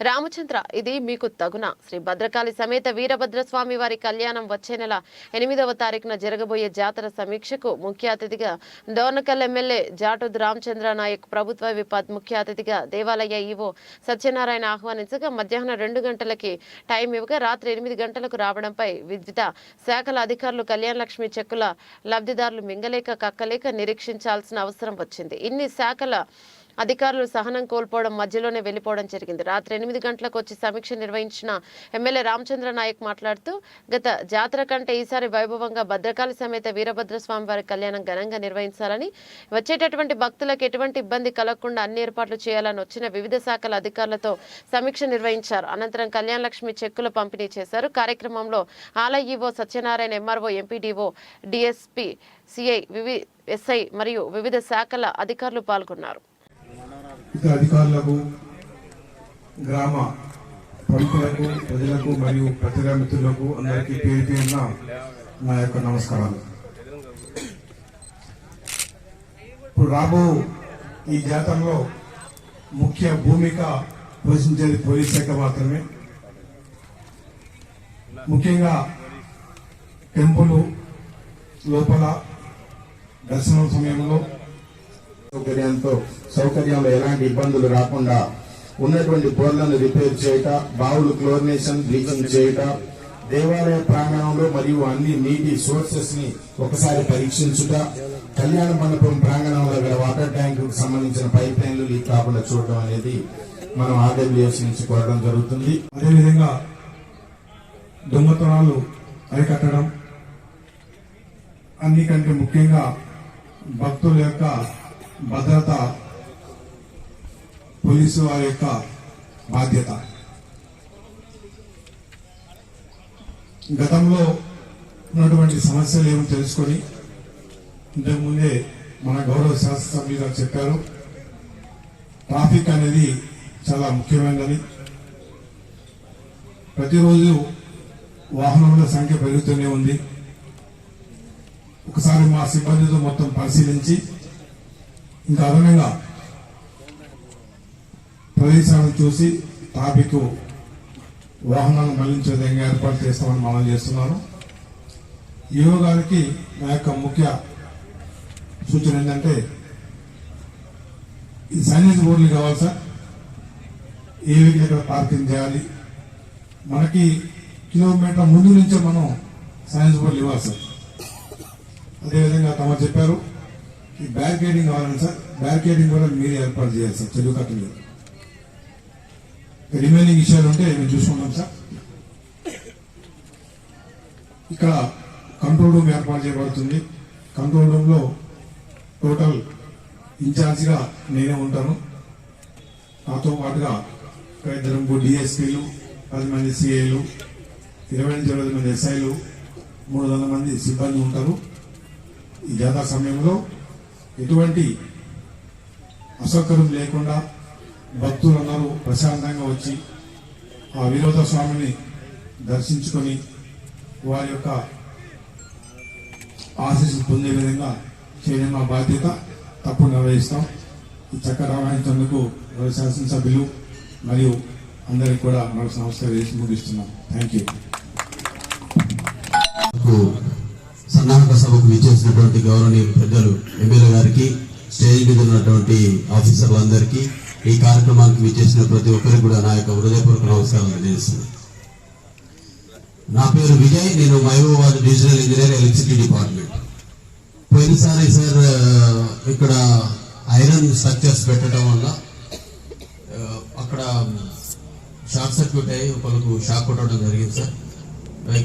రామచంద్ర ఇది మీకు తగున. శ్రీ భద్రకాళి సమేత వీరభద్రస్వామి వారి కళ్యాణం వచ్చే నెల ఎనిమిదవ తారీఖున జరగబోయే జాతర సమీక్షకు ముఖ్య అతిథిగా దోర్నకల్ ఎమ్మెల్యే జాటుద్ రామచంద్ర నాయక్ ప్రభుత్వ విపత్ ముఖ్య అతిథిగా దేవాలయ ఈవో సత్యనారాయణ ఆహ్వానించగా మధ్యాహ్నం రెండు గంటలకి టైం ఇవ్వగా రాత్రి ఎనిమిది గంటలకు రావడంపై వివిధ శాఖల అధికారులు కళ్యాణ లక్ష్మి చెక్కుల లబ్ధిదారులు మింగలేక కక్కలేక నిరీక్షించాల్సిన అవసరం వచ్చింది. ఇన్ని శాఖల అధికారులు సహనం కోల్పోవడం మధ్యలోనే వెళ్ళిపోవడం జరిగింది. రాత్రి ఎనిమిది గంటలకు వచ్చి సమీక్ష నిర్వహించిన ఎమ్మెల్యే రామచంద్ర నాయక్ మాట్లాడుతూ గత జాతర కంటే ఈసారి వైభవంగా భద్రకాళి సమేత వీరభద్ర స్వామి వారి కళ్యాణం ఘనంగా నిర్వహించాలని వచ్చేటటువంటి భక్తులకు ఎటువంటి ఇబ్బంది కలగకుండా అన్ని ఏర్పాట్లు చేయాలని వచ్చిన వివిధ శాఖల అధికారులతో సమీక్ష నిర్వహించారు. అనంతరం కళ్యాణ లక్ష్మి చెక్కుల పంపిణీ చేశారు. కార్యక్రమంలో ఆలయ EO Satyanarayana MRO MPDO DSP CI వివి ఎస్ఐ మరియు వివిధ శాఖల అధికారులు పాల్గొన్నారు. ఇతర అధికారులకు గ్రామ ప్రముఖులకు ప్రజలకు మరియు పత్రికా మిత్రులకు అందరికీ పేరు పేరున నా యొక్క నమస్కారాలు. ఇప్పుడు రాబో ఈ జాతరలో ముఖ్య భూమిక పోషించేది పోలీస్ శాఖ మాత్రమే. ముఖ్యంగా టెంపుల్ లోపల దర్శనం సమయంలో సౌకర్యంతో సౌకర్యంలో ఎలాంటి ఇబ్బందులు రాకుండా ఉన్నటువంటి బోర్లను రిపేర్ చేయట బావులు క్లోరినేషన్ బ్లీచింగ్ చేయట దేవాలయ ప్రాంగణంలో మరియు అన్ని నీటి సోర్సెస్ని ఒకసారి పరీక్షించుట కళ్యాణ మండపం ప్రాంగణంలో గల వాటర్ ట్యాంక్కు సంబంధించిన పైప్ లైన్లు లీక్ కాకుండా చూడడం అనేది మనం ఆర్డబ్ల్యూఎస్ నుంచి కోరడం జరుగుతుంది. అదేవిధంగా దొంగతనాలు అరికట్టడం అన్నికంటే ముఖ్యంగా భక్తుల యొక్క భద్రత పోలీసు వారి యొక్క బాధ్యత. గతంలో ఉన్నటువంటి సమస్యలు ఏమో తెలుసుకొని ఇంతకుముందే మన గౌరవ శాస్త్ర సభ్యులు చెప్పారు. ట్రాఫిక్ అనేది చాలా ముఖ్యమైనది. ప్రతిరోజు వాహనముల సంఖ్య పెరుగుతూనే ఉంది. ఒకసారి మా సిబ్బందితో మొత్తం పరిశీలించి ఇంకా అదనంగా ప్రదేశాలను చూసి ట్రాఫిక్ వాహనాలను మళ్ళించే విధంగా ఏర్పాటు చేస్తామని మనం చేస్తున్నాను. ఈవో గారికి నా యొక్క ముఖ్య సూచన ఏంటంటే ఈ సైనేజ్ బోర్డులు కావాలి సార్. ఏ వెహికల్ ఎక్కడ పార్కింగ్ చేయాలి? మనకి కిలోమీటర్ ముందు నుంచే మనం సైన్స్ బోర్డులు ఇవ్వాలి సార్. అదేవిధంగా తమ చెప్పారు ఈ బ్యారికేడింగ్ కావాలని సార్ బ్యారికేడింగ్ కూడా మీరే ఏర్పాటు చేయాలి సార్ చెరువు కట్టలు రిమైనింగ్ విషయాలు ఉంటే మేము చూసుకుంటాం సార్ ఇక్కడ కంట్రోల్ రూమ్ ఏర్పాటు చేయబడుతుంది. కంట్రోల్ రూమ్లో టోటల్ ఇన్ఛార్జ్గా నేనే ఉంటాను. నాతో పాటుగా ఒక ఇద్దరు ముగ్గురు డిఎస్పీలు పది మంది సిఐలు ఇరవై నుంచి ఇరవై మంది ఎస్ఐలు మూడు వందల మంది సిబ్బంది ఉంటారు. ఈ జాతర సమయంలో ఎటువంటి అసౌకర్యం లేకుండా భక్తులందరూ ప్రశాంతంగా వచ్చి ఆ వినోద స్వామిని దర్శించుకొని వారి యొక్క ఆశీస్సు పొందే విధంగా చేయడం మా బాధ్యత. తప్పు నిర్వహిస్తాం. ఈ చక్క రావాయించేందుకు గౌరవ శాసనసభ్యులు మరియు అందరికి కూడా మనకు నమస్కారం చేసి ముగిస్తున్నాం. Thank you. కర్ణాటక సభకు విచ్చేసినటువంటి గౌరవనీయులు పెద్దలు ఎమ్మెల్యే గారికి స్టేజ్ మీద ఉన్నటువంటి ఆఫీసర్లందరికీ ఈ కార్యక్రమానికి విచ్చేసిన ప్రతి ఒక్కరికి కూడా నా యొక్క హృదయపూర్వక నమస్కారం తెలియజేస్తున్నాను. నా పేరు విజయ్ నేను Mahabubabad divisional engineer electricity department. పోయినసారి సార్ ఇక్కడ ఐరన్ స్ట్రక్చర్స్ పెట్టడం వల్ల అక్కడ షార్ట్ సర్క్యూట్ అయ్యి ఒకరికి షాక్ కొట్టడం జరిగింది సార్.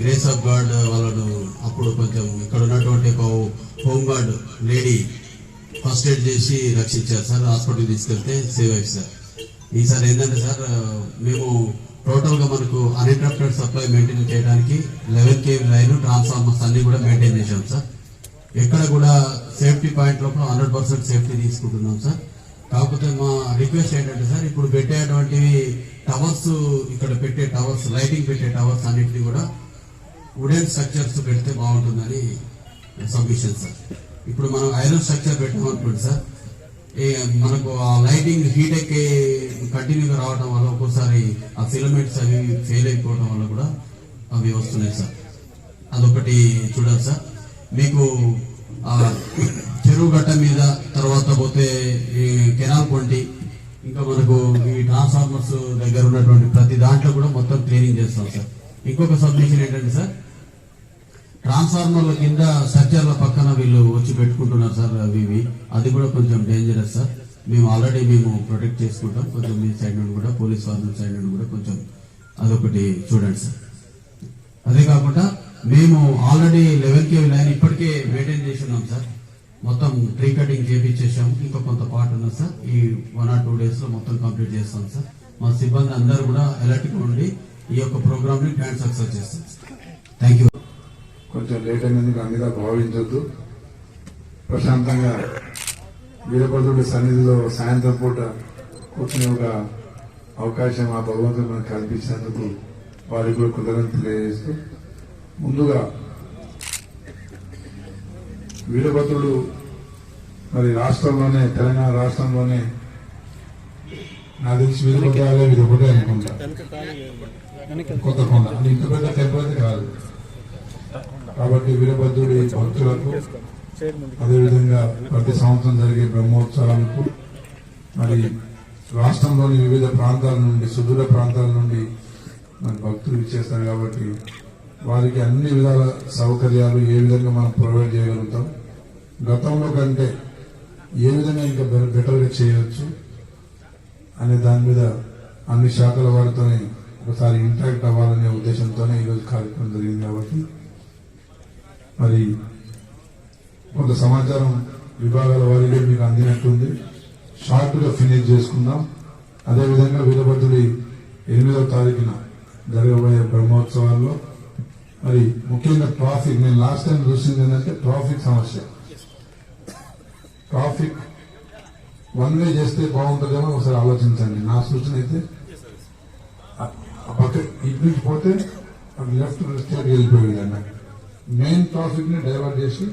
గ్రేస్ ఆఫ్ గాడ్ వాళ్ళను అప్పుడు కొంచెం ఇక్కడ ఉన్నటువంటి ఒక home guard lady first aid చేసి రక్షించారు సార్ హాస్పిటల్ తీసుకెళ్తే సేవ్ అయ్యి సార్. ఈసారి ఏంటంటే సార్ మేము టోటల్గా మనకు అన్ఇంటరప్టెడ్ సప్లై మెయింటైన్ చేయడానికి లెవెన్ కేవ్ లైన్ ట్రాన్స్ఫార్మర్స్ అన్నీ కూడా మెయింటైన్ చేశాం సార్. ఎక్కడ కూడా సేఫ్టీ పాయింట్ లోపల హండ్రెడ్ పర్సెంట్ సేఫ్టీ తీసుకుంటున్నాం సార్. కాకపోతే మా రిక్వెస్ట్ ఏంటంటే సార్ ఇప్పుడు పెట్టేటువంటివి టవర్స్ ఇక్కడ పెట్టే టవర్స్ లైటింగ్ పెట్టే టవర్స్ అన్నింటినీ కూడా వుడెన్ స్ట్రక్చర్స్ పెడితే బాగుంటుందని సబ్మిషన్ సార్. ఇప్పుడు మనం ఐరన్ స్ట్రక్చర్ పెట్టామనుకోండి సార్. ఏ మనకు ఆ లైటింగ్ హీట్ ఎక్కి కంటిన్యూగా రావడం వల్ల ఒక్కోసారి ఆ ఫిలమెంట్స్ అవి ఫెయిల్ అయిపోవడం వల్ల కూడా అవి వస్తున్నాయి సార్. అదొకటి చూడాలి సార్. మీకు ఆ చెరువు గట్ట మీద తర్వాత పోతే ఈ కెనాల్ కొంటి ఇంకా మనకు ఈ ట్రాన్స్ఫార్మర్స్ దగ్గర ఉన్నటువంటి ప్రతి దాంట్లో కూడా మొత్తం క్లీనింగ్ చేస్తాం సార్. ఇంకొక సబ్మిషన్ ఏంటంటే సార్ ట్రాన్స్ఫార్మర్ల కింద స్ట్రక్చర్ల పక్కన వీళ్ళు వచ్చి పెట్టుకుంటున్నారు సార్ అవి ఇవి. అది కూడా కొంచెం డేంజరస్ సార్. మేము ఆల్రెడీ మేము ప్రొటెక్ట్ చేసుకుంటాం. కొంచెం మీ సైడ్ నుండి కూడా పోలీస్ వాళ్ళ సైడ్ నుండి కూడా కొంచెం అదొకటి చూడండి సార్. అదే కాకుండా మేము ఆల్రెడీ లెవెన్ కే లైన్ ఇప్పటికే మెయింటైన్ చేసి ఉన్నాం సార్. మొత్తం ట్రీ కటింగ్ చేపించేసాము ఇంకా కొంత పార్ట్ ఉన్నది సార్. ఈ వన్ ఆర్ టూ డేస్లో మొత్తం కంప్లీట్ చేస్తాం సార్. మా సిబ్బంది అందరూ కూడా అలర్ట్గా ఉండి ఈ యొక్క ప్రోగ్రామ్ని గ్రాండ్ సక్సెస్ చేస్తాం థ్యాంక్ యూ కొంచెం లేట్ అయినందుకు అన్నిగా భావించొద్దు. ప్రశాంతంగా వీరభద్రుడి సన్నిధిలో సాయంత్రం పూట కూర్చునే ఒక అవకాశం ఆ భగవంతుడు మనకు కల్పించినందుకు వారికి కూడా కృతజ్ఞత తెలియజేస్తూ ముందుగా వీరభద్రుడు మరి రాష్ట్రంలోనే తెలంగాణ రాష్ట్రంలోనే నాకు తెలిసి వీరభద్రాలే ఒకటే అనుకుంటా. కొత్తకొండ అది ఇంత పెద్ద టెంపుల్ కాదు. కాబట్టి వీరభద్రుడి భక్తులకు అదేవిధంగా ప్రతి సంవత్సరం జరిగే బ్రహ్మోత్సవాలకు మరి రాష్ట్రంలోని వివిధ ప్రాంతాల నుండి సుదూర ప్రాంతాల నుండి మరి భక్తులు ఇచ్చేస్తారు కాబట్టి వారికి అన్ని విధాల సౌకర్యాలు ఏ విధంగా మనం ప్రొవైడ్ చేయగలుగుతాం. గతంలో కంటే ఏ విధంగా ఇంకా బె- బెటర్గా చేయవచ్చు అనే దాని మీద అన్ని శాఖల వారితోనే ఒకసారి ఇంటాక్ట్ అవ్వాలనే ఉద్దేశంతోనే ఈరోజు కార్యక్రమం జరిగింది కాబట్టి మరి కొంత సమాచారం విభాగాల వారిగా మీకు అందినట్టుంది. షార్ట్గా ఫినిష్ చేసుకుందాం. అదేవిధంగా వీరభద్రుడి ఎనిమిదవ తారీఖున జరగబోయే బ్రహ్మోత్సవాల్లో మరి ముఖ్యంగా ట్రాఫిక్ నేను లాస్ట్ టైం చూసింది ఏంటంటే ట్రాఫిక్ సమస్య. ట్రాఫిక్ వన్ వే చేస్తే బాగుంటుందేమో ఒకసారి ఆలోచించండి. నా సూచన అయితే పక్క ఇటు నుంచి పోతే లెఫ్ట్ స్టేట్ వెళ్ళిపోయింది అన్నట్టు. మెయిన్ ట్రాఫిక్ని డైవర్ట్ చేసి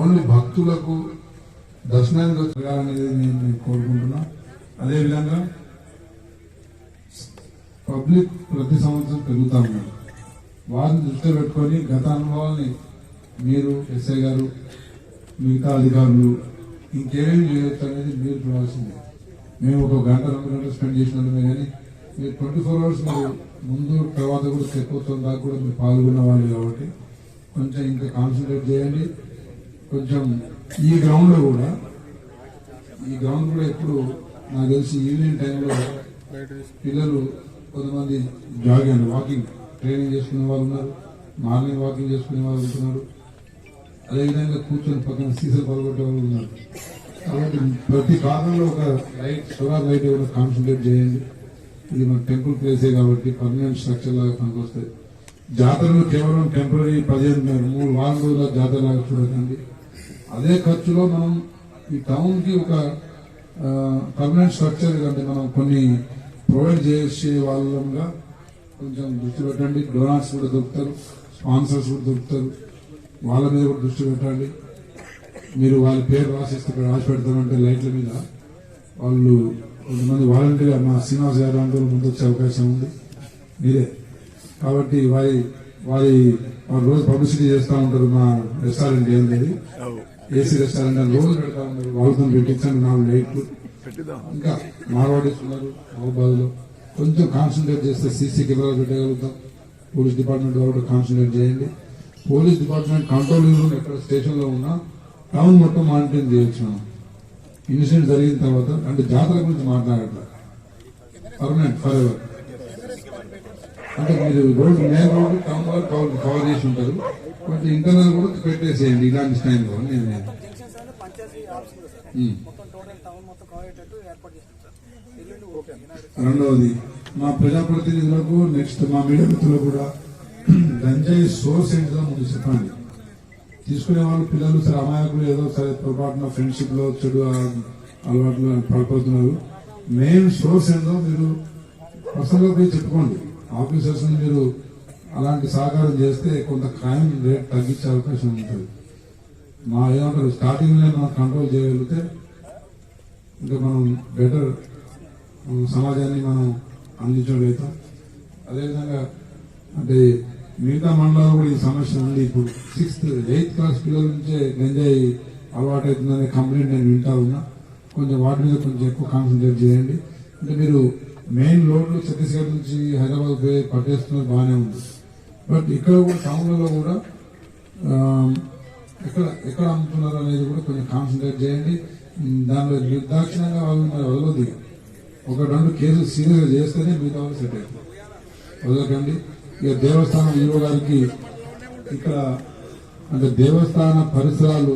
ఓన్లీ భక్తులకు దర్శనానికి వచ్చారనేది నేను నేను కోరుకుంటున్నా. అదేవిధంగా పబ్లిక్ ప్రతి సంవత్సరం పెరుగుతా ఉన్నారు. వారిని దృష్టిలో పెట్టుకొని గత అనుభవాల్ని మీరు ఎస్ఐ గారు మిగతా అధికారులు ఇంకేమేమి చేయొచ్చు అనేది మీరు చూడాల్సిందే. మేము ఒక గంట రెండు గంటలు స్పెండ్ చేసినట్టుమే కానీ మీరు ట్వంటీ ఫోర్ అవర్స్ మీరు ముందు తర్వాత కూడా చెప్పొచ్చు దాకా కూడా మీరు పాల్గొన్న వాళ్ళు కాబట్టి కొంచెం ఇంకా కాన్సన్ట్రేట్ చేయండి. కొంచెం ఈ గ్రౌండ్లో కూడా ఈ గ్రౌండ్ కూడా ఎప్పుడు నాకు తెలిసి ఈవినింగ్ టైంలో పిల్లలు కొంతమంది జాగింగ్ వాకింగ్ ట్రైనింగ్ చేసుకునే వాళ్ళు ఉన్నారు మార్నింగ్ వాకింగ్ చేసుకునే వాళ్ళు ఉంటున్నారు. అదేవిధంగా కూర్చొని పక్కన సీసలు పాల్గొట్టే వాళ్ళు ఉన్నారు. కాబట్టి ప్రతి కాలంలో ఒక లైట్ సోలార్ లైట్ కూడా కాన్సన్ట్రేట్ చేయండి. ఇది మన టెంపుల్ ప్లేసే కాబట్టి పర్మనెంట్ స్ట్రక్చర్ లాగా పనికొస్తాయి. జాతరలు కేవలం టెంపరీ పదిహేను మూడు వారం రోజుల జాతర లాగా చూడకండి అదే ఖర్చులో మనం ఈ టౌన్కి ఒక పర్మనెంట్ స్ట్రక్చర్ అంటే మనం కొన్ని ప్రొవైడ్ చేసే వాళ్ళంగా కొంచెం దృష్టి పెట్టండి. డోనార్స్ కూడా దొరుకుతారు స్పాన్సర్స్ కూడా దొరుకుతారు. వాళ్ళ మీద కూడా దృష్టి పెట్టండి. మీరు వాళ్ళ పేరు రాసిస్తే రాసి పెడతామంటే లైట్ల మీద వాళ్ళు కొంతమంది వాలంటీర్గా మా శ్రీనివాస్ గారు అందరూ ముందు వచ్చే అవకాశం ఉంది. మీరే. కాబట్టి వారి వారి వారు రోజు పబ్లిసిటీ చేస్తూ ఉంటారు మా రెస్టారెంట్ ఏంటది ఏసీ రెస్టారెంట్ అని రోజు పెడతా ఉన్నారు వాళ్ళతో పెట్టించండి నాలుగు లైట్లు. ఇంకా మార్వాడీస్ ఉన్నారు మహబాద్లో. కొంచెం కాన్సన్ట్రేట్ చేస్తే సీసీ కెమెరాలు పెట్టగలుగుతాం. పోలీస్ డిపార్ట్మెంట్ వాళ్ళు కూడా కాన్సన్ట్రేట్ చేయండి. పోలీస్ డిపార్ట్మెంట్ కంట్రోల్ రూమ్ ఎక్కడ స్టేషన్లో ఉన్నా టౌన్ మొత్తం మానిటరింగ్ చేయొచ్చు మనం. ఇన్సిడెంట్ జరిగిన తర్వాత అంటే జాతర గురించి మాట్లాడట్లా. పర్మనెంట్ ఫర్ ఎవర్ అంటే మీరు మెయిన్ రోడ్డు టౌన్ వాళ్ళు కవర్ కవర్ చేసి ఉంటారు. కొంచెం ఇంటర్నల్ కూడా పెట్టేసేయండి ఇలాంటి స్టైల్లో నేను నేను. రెండవది మా ప్రజాప్రతినిధులకు నెక్స్ట్ మా మీడియా కూడా గంజాయి సోర్స్ ఏంటిదో ముందు చెప్పండి. తీసుకునే వాళ్ళు పిల్లలు సరే అమాయకులు ఏదో సరే పొరపాటున ఫ్రెండ్షిప్లో చెడు అలవాట్లు పడిపోతున్నారు. మెయిన్ సోర్స్ ఏందో మీరు పర్సనల్గా పోయి చెప్పుకోండి. ఆఫీసర్స్ని మీరు అలాంటి సహకారం చేస్తే కొంత క్రైమ్ రేట్ తగ్గించే అవకాశం ఉంటుంది. మా ఏమంటారు స్టార్టింగ్లో మనం కంట్రోల్ చేయగలిగితే ఇంకా మనం బెటర్ సమాజాన్ని మనం అందించగలుగుతాం. అదేవిధంగా అంటే మిగతా మండలాల్లో కూడా ఈ సమస్య ఉంది. ఇప్పుడు సిక్స్త్ ఎయిత్ క్లాస్ పిల్లల నుంచే గంజాయి అలవాటు అవుతుందనే కంప్లైంట్ నేను వింటా ఉన్నా. కొంచెం వాటి మీద కొంచెం ఎక్కువ కాన్సన్ట్రేట్ చేయండి. అంటే మీరు మెయిన్ రోడ్లు ఛత్తీస్గఢ్ నుంచి హైదరాబాద్ పోయి పట్టేస్తున్నది బాగానే ఉంది. బట్ ఇక్కడ కూడా టౌన్లలో కూడా ఎక్కడ ఎక్కడ అమ్ముతున్నారు అనేది కూడా కొంచెం కాన్సన్ట్రేట్ చేయండి. దానిలో నిర్దాక్షిణంగా వాళ్ళు మరి వదలొద్దు ఒక రెండు కేసులు సీరియస్గా చేస్తేనే మిగతా వాళ్ళు సెట్ అవుతుంది వదలకండి. ఇక దేవస్థానం ఈరో గారికి ఇక్కడ అంటే దేవస్థాన పరిసరాలు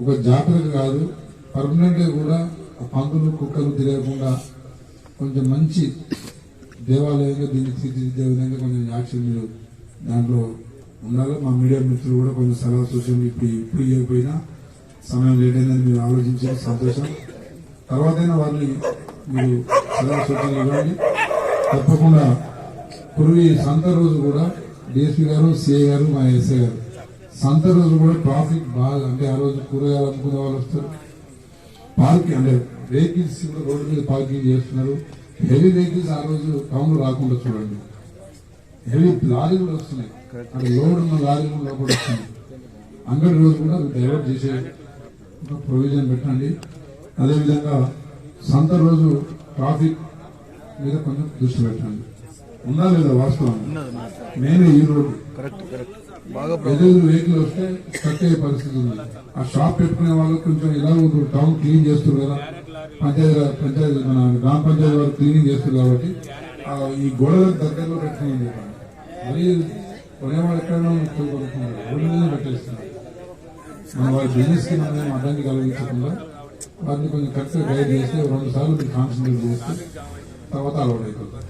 ఒక జాతరకు కాదు పర్మనెంట్గా కూడా పందులు కుక్కలు తిరగకుండా కొంచెం మంచి దేవాలయంగా దీన్ని తీర్చిదిద్దే విధంగా కొంచెం యాక్షన్ మీరు దాంట్లో ఉండాలి. మా మీడియా మిత్రులు కూడా కొంచెం సలహా సూచనలు ఇప్పుడు ఇప్పుడు ఇవ్వకపోయినా సమయం లేట్ అయిందని మీరు ఆలోచించిన సంతోషం. తర్వాతైనా వారిని మీరు సలహా సూచనలు ఇవ్వండి. తప్పకుండా కురువి సంత రోజు కూడా డిఎస్పీ గారు సిఐ గారు మా ఎస్ఐ గారు. సంత రోజు కూడా ట్రాఫిక్ బాగా అంటే ఆ రోజు కూరగాయలు అమ్ముకునే వాళ్ళు వస్తారు. పార్కింగ్ అంటే వెహికల్స్ కూడా రోడ్డు మీద పార్కింగ్ చేస్తున్నారు. హెవీ వెహికల్స్ ఆ రోజు టౌన్ రాకుండా చూడండి. హెవీ లారీ కూడా వస్తున్నాయి. అక్కడ లోడ్ ఉన్న లారీ కూడా లోపల వస్తుంది అంగడి రోజు కూడా డైవర్ట్ చేసే ఒక ప్రొవిజన్ పెట్టండి. అదేవిధంగా సంత రోజు ట్రాఫిక్ మీద కొంచెం దృష్టి పెట్టండి. ఉందా లేదా వాస్తవం? నేను ఈ రోడ్డు. ఎదురు వెహికల్ వస్తే స్టక్ అయ్యే పరిస్థితి ఉంది. ఆ షాప్ పెట్టుకునే వాళ్ళు కొంచెం ఇలా ఉంటుంది టౌన్ క్లీన్ చేస్తారు కదా. పంచాయతీ పంచాయతీ మన గ్రామ పంచాయతీ వారు క్లీనింగ్ చేస్తారు కాబట్టి ఈ గోడలకు దగ్గరలో పెట్టుకుని మరి కొనేవాళ్ళు ఎక్కడైనా కొనుక్కున్నారు రోడ్డు మీద పెట్టేస్తున్నారు మన వారి బిజినెస్కి మనం ఏం అడ్డంకి కలిగించకుండా వారిని కొంచెం కరెక్ట్గా గైడ్ చేస్తే రెండు సార్లు మీరు కాన్సన్ట్రేట్ చేస్తే తర్వాత అలవాటు అయిపోతుంది